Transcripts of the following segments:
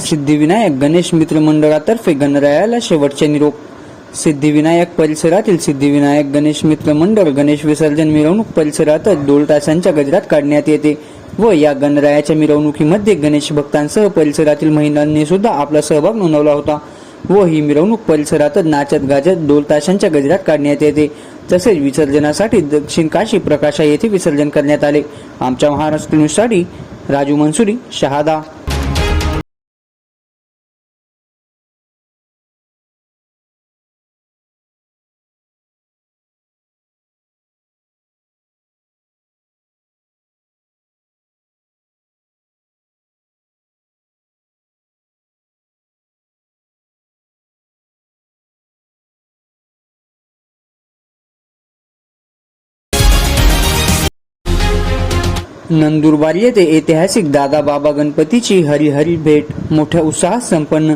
सिद्धिविनायक गणेश मित्र मंडळातर्फे गणरायाला शेवटचे निरोप. सिद्धिविनायक परिसरातील सिद्धिविनायक गणेश मित्र मंडळ गणेश विसर्जन मिरवणूक परिसरातच दोन तासांच्या गजरात काढण्यात येते व या गणरायाच्या मिरवणुकीमध्ये गणेश भक्तांसह परिसरातील महिलांनी सुद्धा आपला सहभाग नोंदवला होता व ही मिरवणूक परिसरातच नाचत गाजत दोन ताशांच्या गजरात काढण्यात येते. तसेच विसर्जनासाठी दक्षिण काशी प्रकाशा येथे विसर्जन करण्यात आले. आमच्या महाराष्ट्र न्यूजसाठी राजू मंसुरी शहादा. नंदुरबार येथे ऐतिहासिक दादा बाबा गणपतीची हरिहरी भेट मोठ्या उत्साहात संपन्न.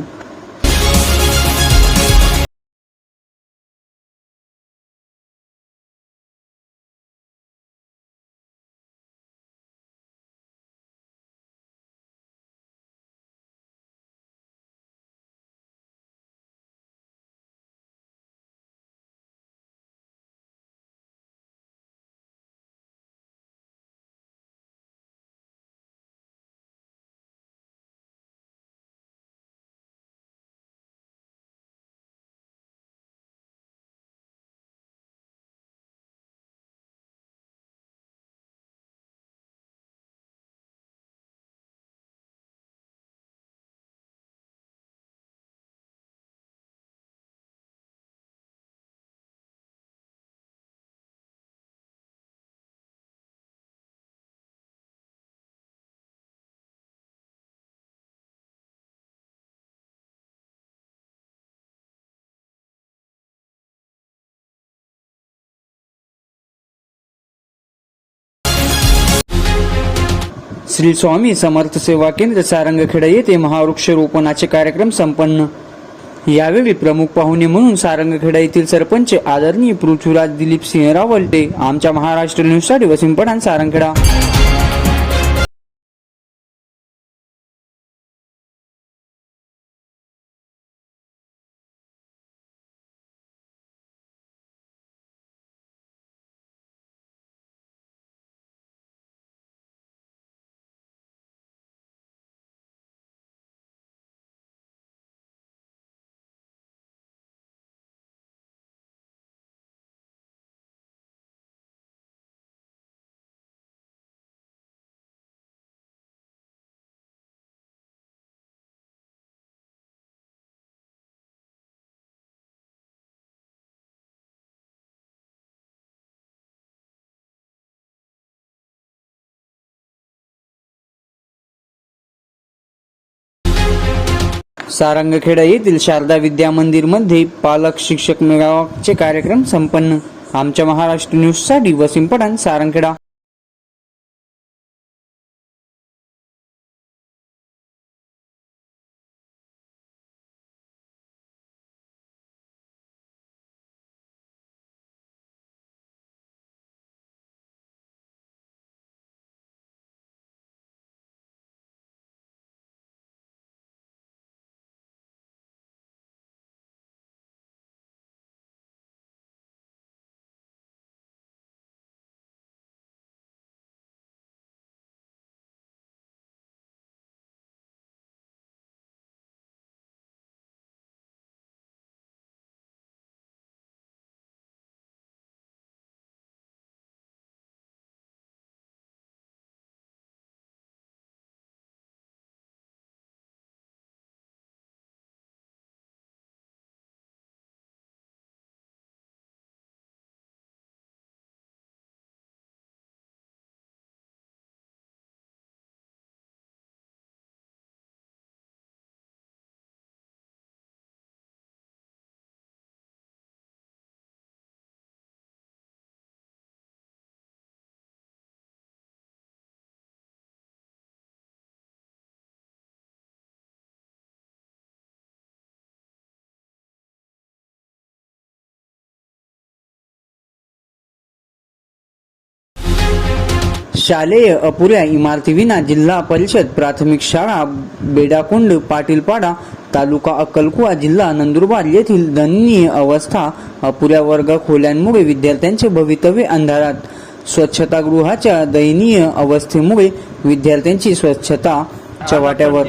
श्री स्वामी समर्थ सेवा केंद्र सारंगखेडा येथे महावृक्ष रोपणाचे कार्यक्रम संपन्न. यावेळी प्रमुख पाहुणे म्हणून सारंगखेडा येथील सरपंच आदरणीय पृथ्वीराज दिलीप सिंह रावलटे आमच्या महाराष्ट्र न्यूजसाठी वसीम पठाण सारंगखेडा सारंगखेडा येथील शारदा विद्या मंदिरमध्ये पालक शिक्षक मेळावाचे कार्यक्रम संपन्न. आमच्या महाराष्ट्र न्यूजसाठी वसीम पठाण सारंगखेडा. शालेय अपुऱ्या इमारतीविना जिल्हा परिषद प्राथमिक शाळा बेडाकुंड पाटीलपाडा तालुका अक्कलकुवा जिल्हा नंदुरबार येथील दयनीय अवस्था अपुऱ्या वर्ग खोल्यांमुळे विद्यार्थ्यांचे भवितव्य अंधारात. स्वच्छतागृहाच्या दयनीय अवस्थेमुळे विद्यार्थ्यांची स्वच्छता चव्हाट्यावर.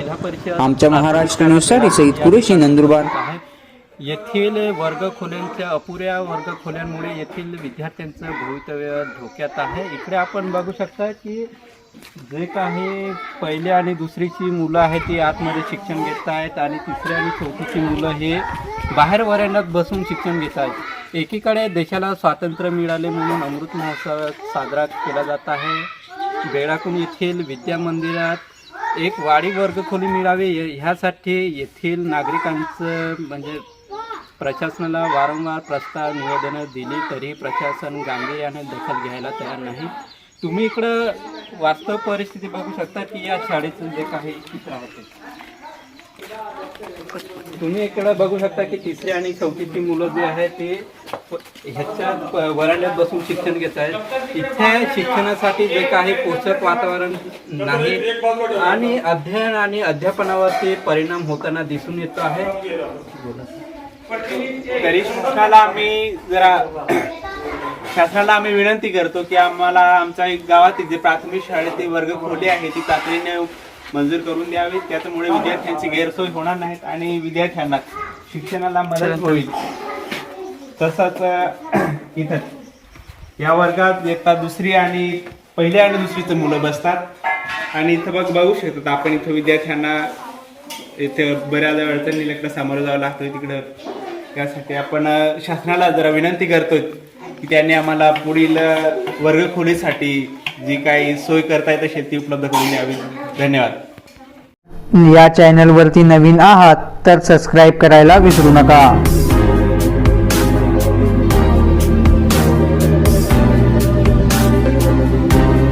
आमच्या महाराष्ट्र न्यूजसाठी सईद कुरेशी नंदुरबार. येथील वर्गखोल्यांच्या अपुऱ्या वर्गखोल्यांमुळे येथील विद्यार्थ्यांचं भवितव्य धोक्यात आहे. इकडे आपण बघू शकता की जे काही पहिल्या आणि दुसरीची मुलं आहेत ती आतमध्ये शिक्षण घेत आहेत आणि तिसऱ्या आणि चौथीची मुलं हे बाहेर वरांड्यात बसून शिक्षण घेत आहेत. एकीकडे देशाला स्वातंत्र्य मिळाले म्हणून अमृत महोत्सव साजरा केला जात आहे. बेळाकुंड येथील विद्या मंदिरात एक वाडी वर्गखोली मिळावी ह्यासाठी येथील नागरिकांचं म्हणजे प्रशासनाला वारंवार प्रस्ताव निवेदनं दिली तरी प्रशासन गांभीर्याने दखल घ्यायला तयार नाही. तुम्ही इकडं वास्तव परिस्थिती बघू शकता की या शाळेचं जे काही चित्र आहे तुम्ही इकडं बघू शकता की तिसरी आणि चौथीची मुलं जे आहे ते ह्याच्या वरांड्यात बसून शिक्षण घेत आहेत. इथे शिक्षणासाठी जे काही पोषक वातावरण नाही आणि अध्ययन आणि अध्यापनावरती परिणाम होताना दिसून येतो आहे. तरी शासनाला आम्ही जरा शासनाला आम्ही विनंती करतो की आम्हाला आमच्या एक गावात जे प्राथमिक शाळेतील वर्ग खोली आहे ती तातडीने मंजूर करून द्यावी त्याच्यामुळे विद्यार्थ्यांची गैरसोय होणार नाहीत आणि विद्यार्थ्यांना शिक्षणाला मदत होईल. तसंच इथं या वर्गात येतात दुसरी आणि पहिल्या आणि दुसरीचं मुलं बसतात. आणि इथं बघ बघू शकतात आपण इथं विद्यार्थ्यांना इथे बऱ्याच अडचणीला इकडं सामोरं जावं लागतं तिकडं त्यासाठी आपण शासनाला जरा विनंती करतोय की त्यांनी आम्हाला पुढील वर्गखोलीसाठी वर्ग खोलीसाठी जी काही सोय करता येत असेल ती उपलब्ध करून द्यावी. धन्यवाद. या चॅनलवरती नवीन आहात तर सबस्क्राईब करायला विसरू नका.